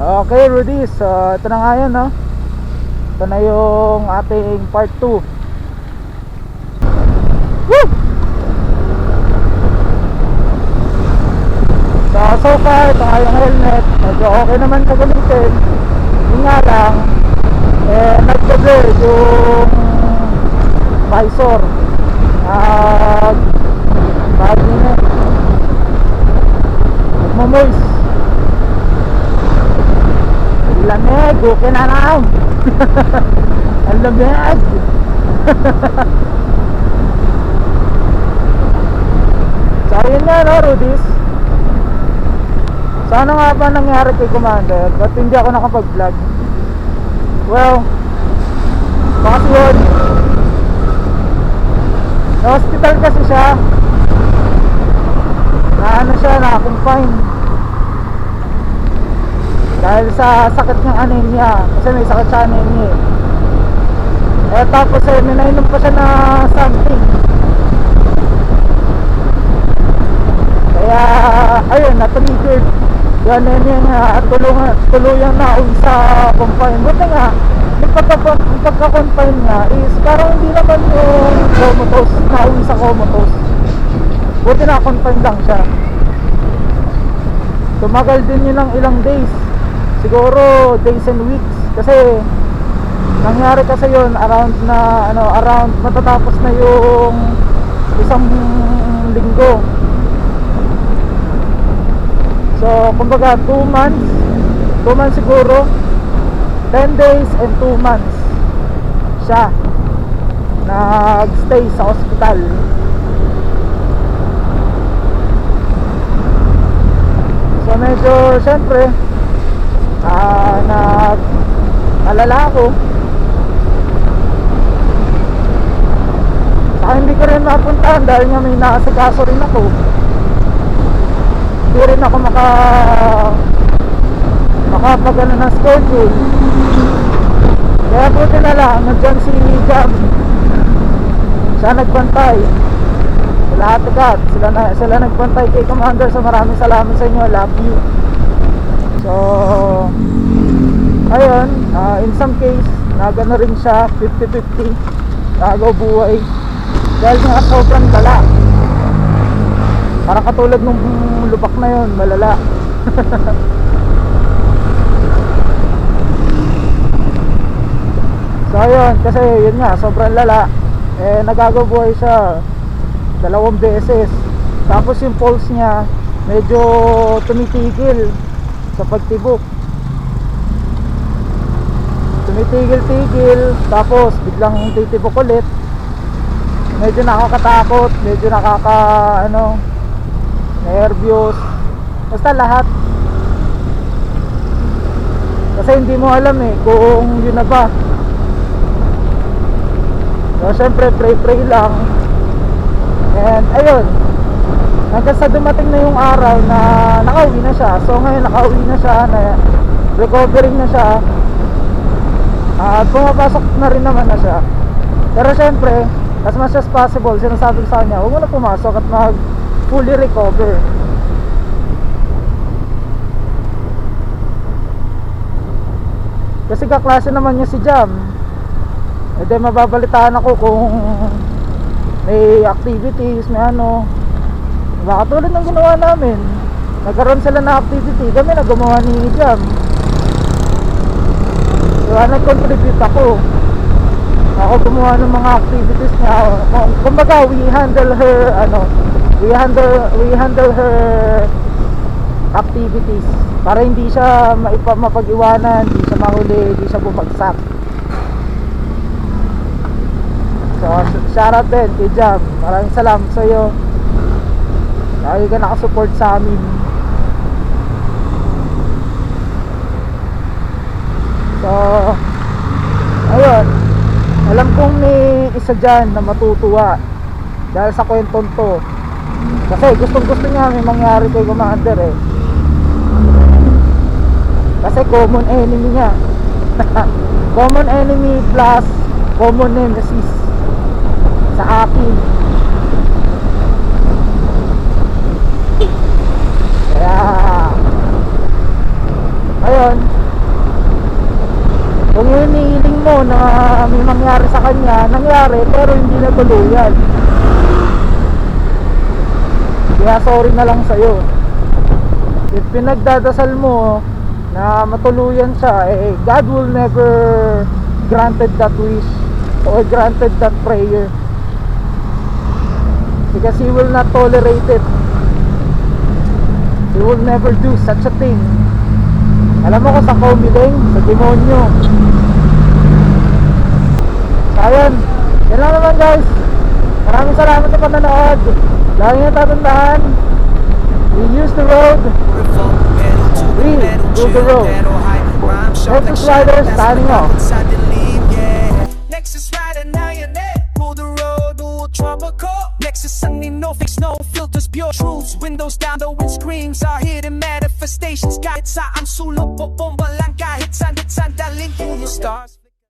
Okay, Rudy. So, ito na nga yan, no? Ito na yung ating part 2. Woo! So, so far, ito nga yung helmet. Medyo okay naman kagamitin. Yun nga lang, eh, nagpa-blur yung visor. Lamig, okay na lang. Ang lamig. so, ayun nga, no, Rudis. So, ano nga ba nangyari kay Commander? Ba't hindi ako nakapag-vlog? Well, baka yun. Na-hospital kasi siya. Na ano siya, na-confine. Dahil sa sakit ng anemia. Kasi may sakit siya anemia eh. Eh tapos eh, minainom pa siya na something. Kaya, ayun, natumigil. Yung anemia nga, at tulungan, tuluyang na uwi sa confine. Buti nga, yung pagka- yung pagka-confine nga is parang hindi naman yung comatose, na uwi sa comatose. Buti na confine lang siya. Tumagal din yun ng ilang days. Siguro days and weeks. Kasi nangyari kasi yun around na ano around matatapos na yung isang linggo. So, kumbaga 2 months 2 months siguro 10 days and 2 months siya nagstay sa hospital So medyo syempre ah nag alala ako Saka hindi ko rin mapuntahan dahil nga may naasikaso rin ako. Hindi rin ako maka makapagano ng schedule. Kaya buti na lang nandyan si Jam. Siya nagbantay. Lahat agad sila na sila nagpantay kay Commander so maraming salamat sa inyo. Love you so ayun ah, in some case nagano rin siya 50-50 nagaw buhay. Dahil nga sobrang dala. Parang katulad nung lubak na yun malala. So ayun kasi yun nga sobrang lala. Eh nagagaw buhay siya dalawang beses. Tapos yung pulse niya medyo tumitigil sa pagtibok tumitigil-tigil tapos biglang titibok ulit. Medyo nakakatakot medyo nakaka ano nervyos. Basta lahat. Kasi hindi mo alam eh kung yun na ba. So syempre pray pray lang. And ayun, hanggang sa dumating na yung araw na nakauwi na siya. So ngayon nakauwi na siya, na recovering na siya. At pumapasok na rin naman na siya. Pero syempre, as much as possible, sinasabi sa kanya, huwag mo na pumasok at mag fully recover. Kasi kaklase naman niya si Jam. E di mababalitaan ako kung may activities, may ano. Baka tulad ng ginawa namin. Nagkaroon sila ng activity, kami na gumawa ni Jam. Diba, nag-contribute ako. Ako gumawa ng mga activities niya. Kumbaga, we handle her, ano, we handle, we handle her activities para hindi siya mapag-iwanan, hindi siya mahuli, hindi siya bumagsak. So, shout out din kay Jam. Maraming salamat sa iyo. Lagi ka nakasupport sa amin. So, ayun. Alam kong may isa dyan na matutuwa dahil sa kwentong to. Kasi gustong gusto niya may mangyari kay Commander eh. Kasi common enemy niya. common enemy plus common nemesis sa akin. Kaya ayun, nangyari sa kanya, nangyari pero hindi na tuluyan. Kaya sorry na lang sa'yo. If pinagdadasal mo na matuluyan siya, eh, God will never granted that wish or granted that prayer. Because He will not tolerate it. He will never do such a thing. Alam mo ko sa kumiling, sa demonyo. Ayun. Yan lang naman guys. Maraming salamat sa panonood. Lagi nyo tatandaan. We use the road. We do the road. Nexus Rider signing off. Nexus Rider now you're there. Rule the road, ultra core. Nexus sunny, no fix, no filters, pure truths. Windows down, the windscreens are hidden manifestations. Kahit sa ang sulok po, bomba lang kahit saan, dalhin through the stars.